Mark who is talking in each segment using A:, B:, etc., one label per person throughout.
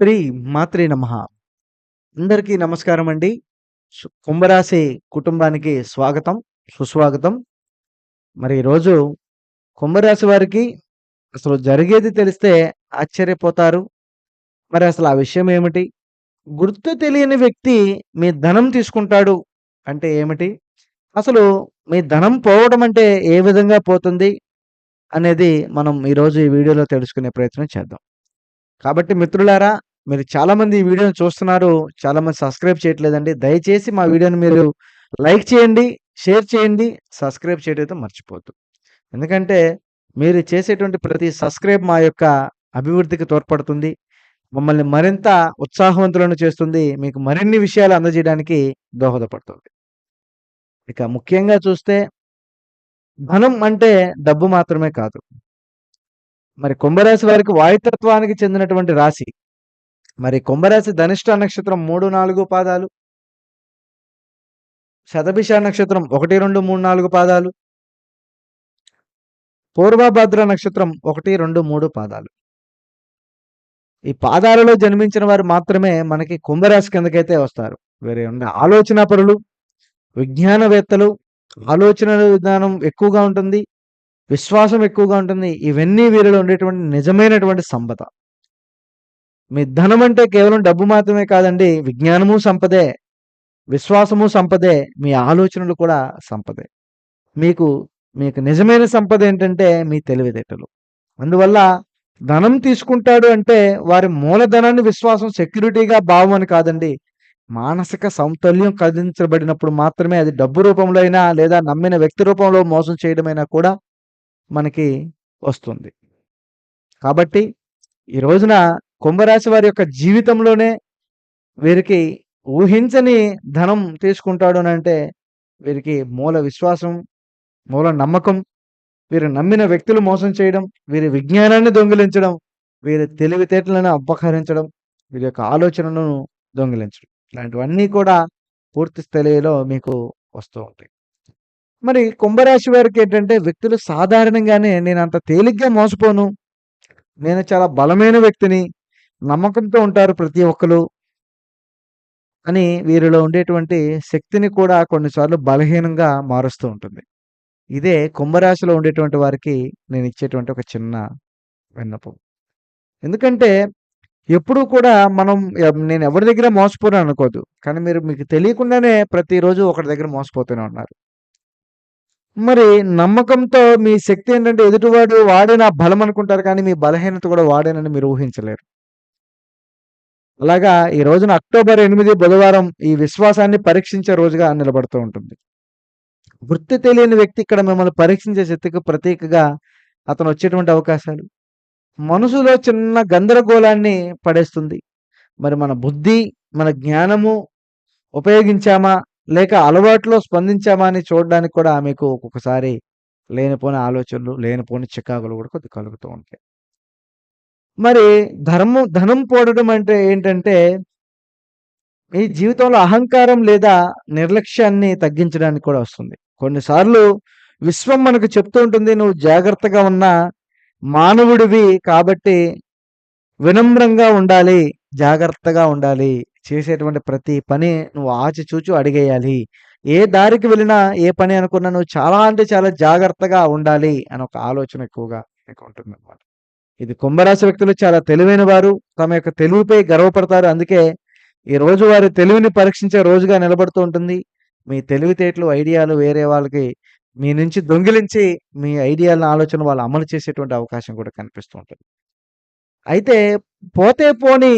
A: శ్రీ మాత్రే నమ. అందరికీ నమస్కారం అండి. కుంభరాశి కుటుంబానికి స్వాగతం సుస్వాగతం. మరి ఈరోజు కుంభరాశి వారికి అసలు జరిగేది తెలిస్తే ఆశ్చర్యపోతారు. మరి అసలు ఆ విషయం ఏమిటి? గుర్తు తెలియని వ్యక్తి మీ ధనం తీసుకుంటాడు అంటే ఏమిటి? అసలు మీ ధనం పోవడం అంటే ఏ విధంగా పోతుంది? అనేది మనం ఈరోజు ఈ వీడియోలో తెలుసుకునే ప్రయత్నం చేద్దాం. కాబట్టి మిత్రులారా మీరు చాలామంది ఈ వీడియోని చూస్తున్నారు చాలామంది సబ్స్క్రైబ్ చేయట్లేదండి. దయచేసి మా వీడియోని మీరు లైక్ చేయండి షేర్ చేయండి సబ్స్క్రైబ్ చేయడం అయితే మర్చిపోద్దు ఎందుకంటే మీరు చేసేటువంటి ప్రతి సబ్స్క్రైబ్ మా యొక్క అభివృద్ధికి తోడ్పడుతుంది. మమ్మల్ని మరింత ఉత్సాహవంతులను చేస్తుంది. మీకు మరిన్ని విషయాలు అందజేయడానికి దోహదపడుతుంది. ఇక ముఖ్యంగా చూస్తే ధనం అంటే డబ్బు మాత్రమే కాదు. మరి కుంభరాశి వారికి వాయుతత్వానికి చెందినటువంటి రాశి మరి కుంభరాశి ధనిష్ట నక్షత్రం మూడు నాలుగు పాదాలు. శతభిష నక్షత్రం ఒకటి రెండు మూడు నాలుగు పాదాలు. పూర్వభద్ర నక్షత్రం ఒకటి రెండు మూడు పాదాలు. ఈ పాదాలలో జన్మించిన వారు మాత్రమే మనకి కుంభరాశి కిందకైతే వస్తారు. వేరే ఉండే ఆలోచన పరులు విజ్ఞానవేత్తలు ఆలోచన విధానం ఎక్కువగా ఉంటుంది విశ్వాసం ఎక్కువగా ఉంటుంది. ఇవన్నీ వీరిలో ఉండేటువంటి నిజమైనటువంటి సంపద. మీ ధనం అంటే కేవలం డబ్బు మాత్రమే కాదండి విజ్ఞానము సంపదే విశ్వాసము సంపదే మీ ఆలోచనలు కూడా సంపదే. మీకు మీకు నిజమైన సంపద ఏంటంటే మీ తెలివితేటలు. అందువల్ల ధనం తీసుకుంటాడు అంటే వారి మూలధనాన్ని విశ్వాసం సెక్యూరిటీగా భావం అని కాదండి. మానసిక సమతుల్యం కదిలించబడినప్పుడు మాత్రమే అది డబ్బు రూపంలో అయినా లేదా నమ్మిన వ్యక్తి రూపంలో మోసం చేయడమైనా కూడా మనకి వస్తుంది. కాబట్టి ఈ రోజున కుంభరాశి వారి యొక్క జీవితంలోనే వీరికి ఊహించని ధనం తీసుకుంటాడు అని అంటే వీరికి మూల విశ్వాసం మూల నమ్మకం వీరు నమ్మిన వ్యక్తులు మోసం చేయడం వీరి విజ్ఞానాన్ని దొంగిలించడం వీరి తెలివితేటలను అపహరించడం వీరి యొక్క ఆలోచనలను దొంగిలించడం. ఇలాంటివన్నీ కూడా పూర్తి స్థాయిలో మీకు వస్తూ ఉంటాయి. మరి కుంభరాశి వారికి ఏంటంటే వ్యక్తులు సాధారణంగానే నేను అంత తేలిగ్గా మోసపోను నేను చాలా బలమైన వ్యక్తిని నమ్మకంతో ఉంటారు ప్రతి ఒక్కరు. అని వీరిలో ఉండేటువంటి శక్తిని కూడా కొన్నిసార్లు బలహీనంగా మారుస్తూ ఉంటుంది. ఇదే కుంభరాశిలో ఉండేటువంటి వారికి నేను ఇచ్చేటువంటి ఒక చిన్న విన్నపం. ఎందుకంటే ఎప్పుడూ కూడా మనం నేను ఎవరి దగ్గర మోసపోరా అనుకోదు. కానీ మీరు మీకు తెలియకుండానే ప్రతిరోజు ఒకరి దగ్గర మోసపోతూనే ఉన్నారు. మరి నమ్మకంతో మీ శక్తి ఏంటంటే ఎదుటివాడు వాడే నా బలం అనుకుంటారు కానీ మీ బలహీనత కూడా వాడేనని మీరు ఊహించలేరు. అలాగా ఈ రోజున అక్టోబర్ ఎనిమిది బుధవారం ఈ విశ్వాసాన్ని పరీక్షించే రోజుగా నిలబడుతూ ఉంటుంది. వృత్తి తెలియని వ్యక్తి ఇక్కడ మిమ్మల్ని పరీక్షించే శక్తికి ప్రతీకగా అతను వచ్చేటువంటి అవకాశాలు. మనసులో చిన్న గందరగోళాన్ని పడేస్తుంది. మరి మన బుద్ధి మన జ్ఞానము ఉపయోగించామా? లేక అలవాట్లో స్పందించామా అని చూడడానికి కూడా మీకు ఒక్కొక్కసారి లేనిపోని ఆలోచనలు లేనిపోని చికాకులు కూడా కొద్ది కలుగుతూ ఉంటాయి. మరి ధర్మం ధనం పోవడం అంటే ఏంటంటే మీ జీవితంలో అహంకారం లేదా నిర్లక్ష్యాన్ని తగ్గించడానికి కూడా వస్తుంది. కొన్నిసార్లు విశ్వం మనకు చెప్తూ ఉంటుంది నువ్వు జాగ్రత్తగా ఉన్న మానవుడివి కాబట్టి వినమ్రంగా ఉండాలి జాగ్రత్తగా ఉండాలి. చేసేటువంటి ప్రతి పని నువ్వు ఆచి చూచు అడిగేయాలి. ఏ దారికి వెళ్ళినా ఏ పని అనుకున్నా నువ్వు చాలా అంటే చాలా జాగ్రత్తగా ఉండాలి అని ఒక ఆలోచన ఎక్కువగా మీకు ఉంటుంది ఇది కుంభరాశి వ్యక్తులు చాలా తెలివైన వారు తమ యొక్క తెలివిపై గర్వపడతారు. అందుకే ఈ రోజు వారి తెలివిని పరీక్షించే రోజుగా నిలబడుతూ ఉంటుంది. మీ తెలివితేటలు ఐడియాలు వేరే వాళ్ళకి మీ నుంచి దొంగిలించి మీ ఐడియాలను ఆలోచన వాళ్ళు అమలు చేసేటువంటి అవకాశం కూడా కనిపిస్తూ ఉంటుంది. అయితే పోతే పోని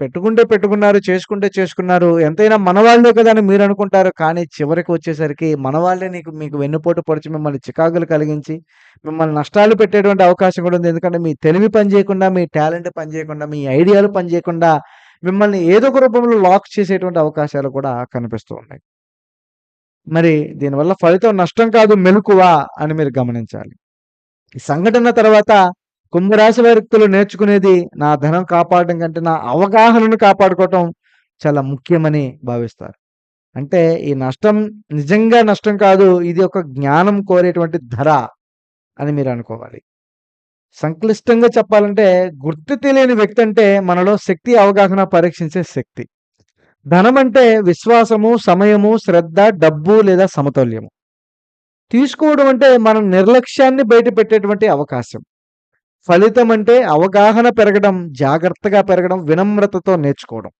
A: పెట్టుకుంటే పెట్టుకున్నారు చేసుకుంటే చేసుకున్నారు ఎంతైనా మనవాళ్ళే కదా అని మీరు అనుకుంటారు. కానీ చివరికి వచ్చేసరికి మనవాళ్ళే నీకు మీకు వెన్నుపోటు పొడిచి మిమ్మల్ని చికాకులు కలిగించి మిమ్మల్ని నష్టాలు పెట్టేటువంటి అవకాశం కూడా ఉంది. ఎందుకంటే మీ తెలివి పని చేయకుండా మీ టాలెంట్ పని చేయకుండా మీ ఐడియాలు పని చేయకుండా మిమ్మల్ని ఏదో ఒక రూపంలో లాక్ చేసేటువంటి అవకాశాలు కూడా కనిపిస్తూ ఉన్నాయి. మరి దీనివల్ల ఫలితం నష్టం కాదు మెలకువా అని మీరు గమనించాలి. ఈ సంఘటన తర్వాత కుంభరాశి వ్యక్తులు నేర్చుకునేది నా ధనం కాపాడడం కంటే నా అవగాహనను కాపాడుకోవటం చాలా ముఖ్యమని భావిస్తారు అంటే ఈ నష్టం నిజంగా నష్టం కాదు ఇది ఒక జ్ఞానం కోరేటువంటి ధర అని మీరు అనుకోవాలి సంక్లిష్టంగా చెప్పాలంటే గుర్తు తెలియని వ్యక్తి అంటే మనలో శక్తి అవగాహన పరీక్షించే శక్తి. ధనం అంటే విశ్వాసము, సమయము, శ్రద్ధ, డబ్బు లేదా సమతుల్యము. తీసుకోవడం అంటే మనం నిర్లక్ష్యాన్ని బయటపెట్టేటువంటి అవకాశం. ఫలితం అంటే అవగాహన పెరగడం, జాగ్రత్తగా పెరగడం, వినమ్రతతో నేర్చుకోవడం.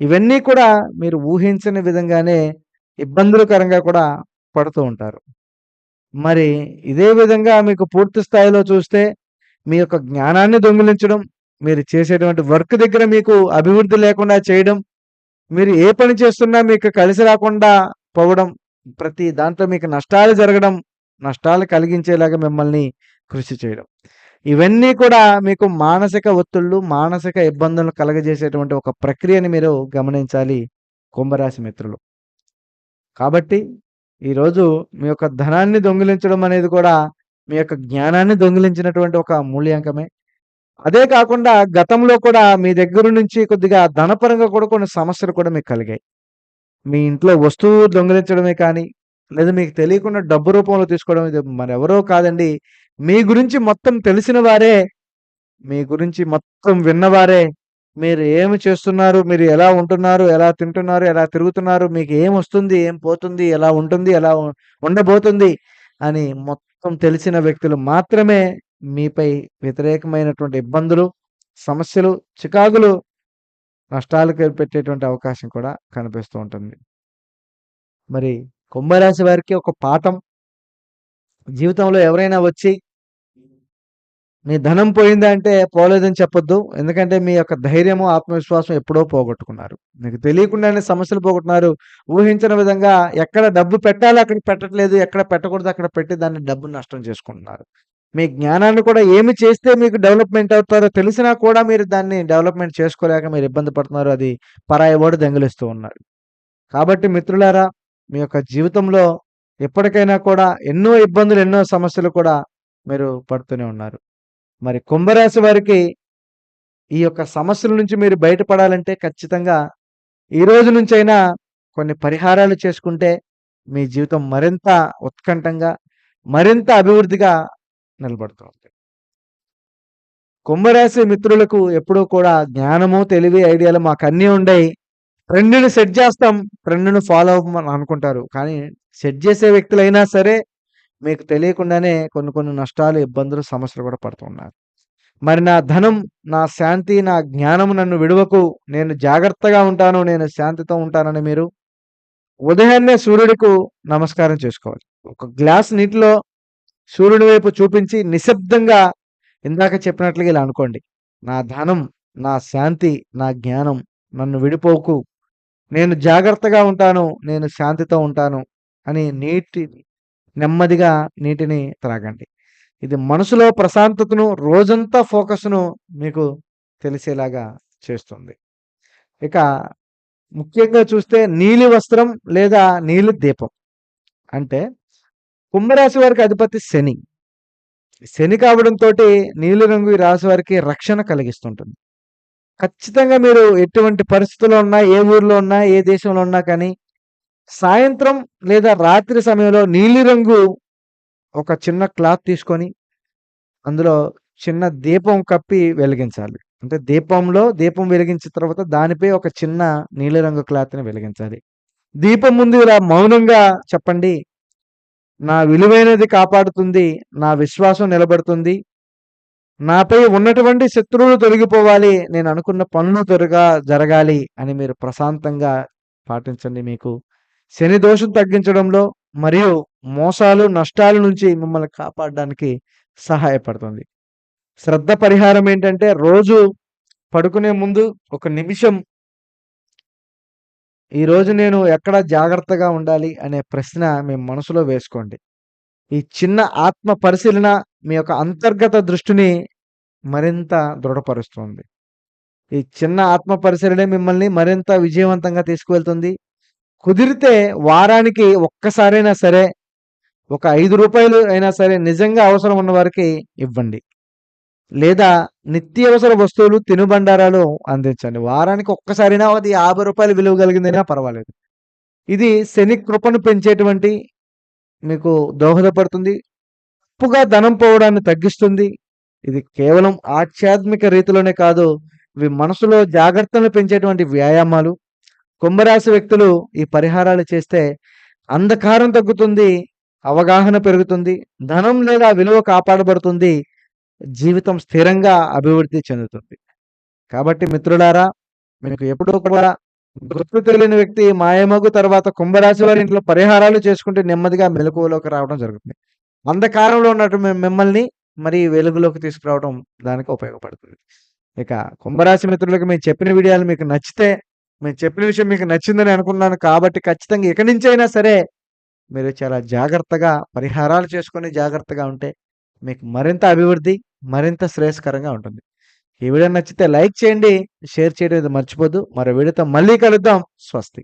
A: ఇవన్నీ కూడా మీరు ఊహించని విధంగానే ఇబ్బందులకరంగా కూడా పడుతూ ఉంటారు. మరి ఇదే విధంగా మీకు పూర్తి స్థాయిలో చూస్తే మీ యొక్క జ్ఞానాన్ని దొంగిలించడం, మీరు చేసేటువంటి వర్క్ దగ్గర మీకు అభివృద్ధి లేకుండా చేయడం, మీరు ఏ పని చేస్తున్నా మీకు కలిసి రాకుండా పోవడం, ప్రతి దాంట్లో మీకు నష్టాలు జరగడం, నష్టాలు కలిగించేలాగా మిమ్మల్ని కృషి చేయడం. ఇవన్నీ కూడా మీకు మానసిక ఒత్తిళ్ళు, మానసిక ఇబ్బందులు కలగజేసేటువంటి ఒక ప్రక్రియని మీరు గమనించాలి కుంభరాశి మిత్రులు. కాబట్టి ఈరోజు మీ యొక్క ధనాన్ని దొంగిలించడం అనేది కూడా మీ యొక్క జ్ఞానాన్ని దొంగిలించినటువంటి ఒక మూల్యాంకమే. అదే కాకుండా గతంలో కూడా మీ దగ్గర నుంచి కొద్దిగా ధనపరంగా కూడా కొన్ని సమస్యలు కూడా మీకు కలిగాయి. మీ ఇంట్లో వస్తువు దొంగిలించడమే కానీ, లేదా మీకు తెలియకుండా డబ్బు రూపంలో తీసుకోవడం ఇది మరెవరో కాదండి. మీ గురించి మొత్తం తెలిసిన వారే, మీ గురించి మొత్తం విన్నవారే, మీరు ఏమి చేస్తున్నారు, మీరు ఎలా ఉంటున్నారు, ఎలా తింటున్నారు, ఎలా తిరుగుతున్నారు, మీకు ఏమొస్తుంది, ఏం పోతుంది, ఎలా ఉంటుంది, ఎలా ఉండబోతుంది? అని మొత్తం తెలిసిన వ్యక్తులు మాత్రమే మీపై వ్యతిరేకమైనటువంటి ఇబ్బందులు, సమస్యలు, చికాకులు, నష్టాలు పెట్టేటువంటి అవకాశం కూడా కనిపిస్తూ ఉంటుంది. మరి కుంభరాశి వారికి ఒక పాఠం. జీవితంలో ఎవరైనా వచ్చి మీ ధనం పోయిందా అంటే పోలేదని చెప్పొద్దు. ఎందుకంటే మీ యొక్క ధైర్యము, ఆత్మవిశ్వాసం ఎప్పుడో పోగొట్టుకున్నారు. మీకు తెలియకుండానే సమస్యలు పోగొట్టున్నారు ఊహించిన విధంగా ఎక్కడ డబ్బు పెట్టాలో అక్కడ పెట్టట్లేదు. ఎక్కడ పెట్టకూడదు అక్కడ పెట్టి దాన్ని డబ్బు నష్టం చేసుకుంటున్నారు. మీ జ్ఞానాన్ని కూడా ఏమి చేస్తే మీకు డెవలప్‌మెంట్ అవుతారో తెలిసినా కూడా మీరు దాన్ని డెవలప్‌మెంట్ చేసుకోలేక మీరు ఇబ్బంది పడుతున్నారు. అది పరాయి వాడు ఉన్నారు కాబట్టి మిత్రులారా మీ యొక్క జీవితంలో ఎప్పటికైనా కూడా ఎన్నో ఇబ్బందులు, ఎన్నో సమస్యలు కూడా మీరు పడుతూనే ఉన్నారు. మరి కుంభరాశి వారికి ఈ యొక్క సమస్యల నుంచి మీరు బయటపడాలంటే ఖచ్చితంగా ఈ రోజు నుంచైనా కొన్ని పరిహారాలు చేసుకుంటే మీ జీవితం మరింత ఉత్కంఠంగా, మరింత అభివృద్ధిగా నిలబడుతుంది. కుంభరాశి మిత్రులకు ఎప్పుడూ కూడా జ్ఞానము, తెలివి, ఐడియాలు మాకు అన్నీ ఉండయి. ట్రెండ్‌ని సెట్ చేస్తాం. ట్రెండ్‌ని ఫాలో అవ్వమని అనుకుంటారు. కానీ సెట్ చేసే వ్యక్తులైనా సరే మీకు తెలియకుండానే కొన్ని కొన్ని నష్టాలు, ఇబ్బందులు, సమస్యలు కూడా పడుతున్నారు. మరి నా ధనం, నా శాంతి, నా జ్ఞానం నన్ను విడువకు. నేను జాగ్రత్తగా ఉంటాను. నేను శాంతితో ఉంటానని మీరు ఉదయాన్నే సూర్యుడికు నమస్కారం చేసుకోవాలి. ఒక గ్లాస్ నీటిలో సూర్యుడి వైపు చూపించి నిశ్శబ్దంగా ఇందాక చెప్పినట్లుగా ఇలా అనుకోండి. నా ధనం, నా శాంతి, నా జ్ఞానం నన్ను విడిపోకు. నేను జాగ్రత్తగా ఉంటాను. నేను శాంతితో ఉంటాను అని నీటి నెమ్మదిగా నీటిని త్రాగండి. ఇది మనసులో ప్రశాంతతను, రోజంతా ఫోకస్‌ను మీకు తెలిసేలాగా చేస్తుంది. ఇక ముఖ్యంగా చూస్తే నీలి వస్త్రం లేదా నీలి దీపం. అంటే కుంభరాశి వారికి అధిపతి శని. శని కావడంతో నీలిరంగు ఈ రాశి వారికి రక్షణ కలిగిస్తుంటుంది. ఖచ్చితంగా మీరు ఎటువంటి పరిస్థితుల్లో ఉన్నా, ఏ ఊర్లో ఉన్నా, ఏ దేశంలో ఉన్నా కానీ సాయంత్రం లేదా రాత్రి సమయంలో నీలిరంగు ఒక చిన్న క్లాత్ తీసుకొని అందులో చిన్న దీపం కప్పి వెలిగించాలి. అంటే దీపంలో దీపం వెలిగించిన తర్వాత దానిపై ఒక చిన్న నీలిరంగు క్లాత్‌ని వెలిగించాలి. దీపం ముందు ఇలా మౌనంగా చెప్పండి. నా విలువైనది కాపాడుతుంది. నా విశ్వాసం నిలబడుతుంది. నాపై ఉన్నటువంటి శత్రువులు తొలగిపోవాలి. నేను అనుకున్న పనులు త్వరగా జరగాలి అని మీరు ప్రశాంతంగా పాటించండి. మీకు శని దోషం తగ్గించడంలో మరియు మోసాలు, నష్టాల నుంచి మిమ్మల్ని కాపాడడానికి సహాయపడుతుంది. శ్రద్ధ పరిహారం ఏంటంటే రోజు పడుకునే ముందు ఒక నిమిషం ఈరోజు నేను ఎక్కడ జాగ్రత్తగా ఉండాలి అనే ప్రశ్న మీ మనసులో వేసుకోండి. ఈ చిన్న ఆత్మ పరిశీలన మీ యొక్క అంతర్గత దృష్టిని మరింత దృఢపరుస్తుంది. ఈ చిన్న ఆత్మ పరిశీలనే మిమ్మల్ని మరింత విజయవంతంగా తీసుకువెళ్తుంది. కుదిరితే వారానికి ఒక్కసారైనా సరే ఒక ఐదు రూపాయలు అయినా సరే నిజంగా అవసరం ఉన్న వారికి ఇవ్వండి. లేదా నిత్యావసర వస్తువులు, తినుబండారాలు అందించండి. వారానికి ఒక్కసారైనా అది యాభై రూపాయలు విలువ కలిగిందైనా పర్వాలేదు. ఇది శని కృపను పెంచేటువంటి మీకు దోహదపడుతుంది. తప్పుగా ధనం పోవడాన్ని తగ్గిస్తుంది. ఇది కేవలం ఆధ్యాత్మిక రీతిలోనే కాదు ఇవి మనసులో జాగ్రత్తను పెంచేటువంటి వ్యాయామాలు కుంభరాశి వ్యక్తులు ఈ పరిహారాలు చేస్తే అంధకారం తగ్గుతుంది అవగాహన పెరుగుతుంది ధనం లేదా విలువ కాపాడబడుతుంది జీవితం స్థిరంగా అభివృద్ధి చెందుతుంది. కాబట్టి మిత్రులారా మీకు ఎప్పుడూ కూడా గుర్తు తెలియని వ్యక్తి మాయమగు తర్వాత కుంభరాశి వారి ఇంట్లో పరిహారాలు చేసుకుంటే నెమ్మదిగా మెలకువలోకి రావడం జరుగుతుంది. అంధకారంలో ఉన్నట్టు మిమ్మల్ని మరి వెలుగులోకి తీసుకురావడం దానికి ఉపయోగపడుతుంది. ఇక కుంభరాశి మిత్రులకు మేము చెప్పిన వీడియోలు మీకు నచ్చితే మేము చెప్పిన విషయం మీకు నచ్చిందని అనుకున్నాను కాబట్టి ఖచ్చితంగా ఇక నుంచి అయినా సరే మీరు చాలా జాగ్రత్తగా పరిహారాలు చేసుకొని జాగ్రత్తగా ఉంటే మీకు మరింత అభివృద్ధి మరింత శ్రేయస్కరంగా ఉంటుంది. ఈ వీడియో నచ్చితే లైక్ చేయండి షేర్ చేయడం ఇది మర్చిపోద్దు. మరో వీడియోతో మళ్ళీ కలుద్దాం. స్వస్తి.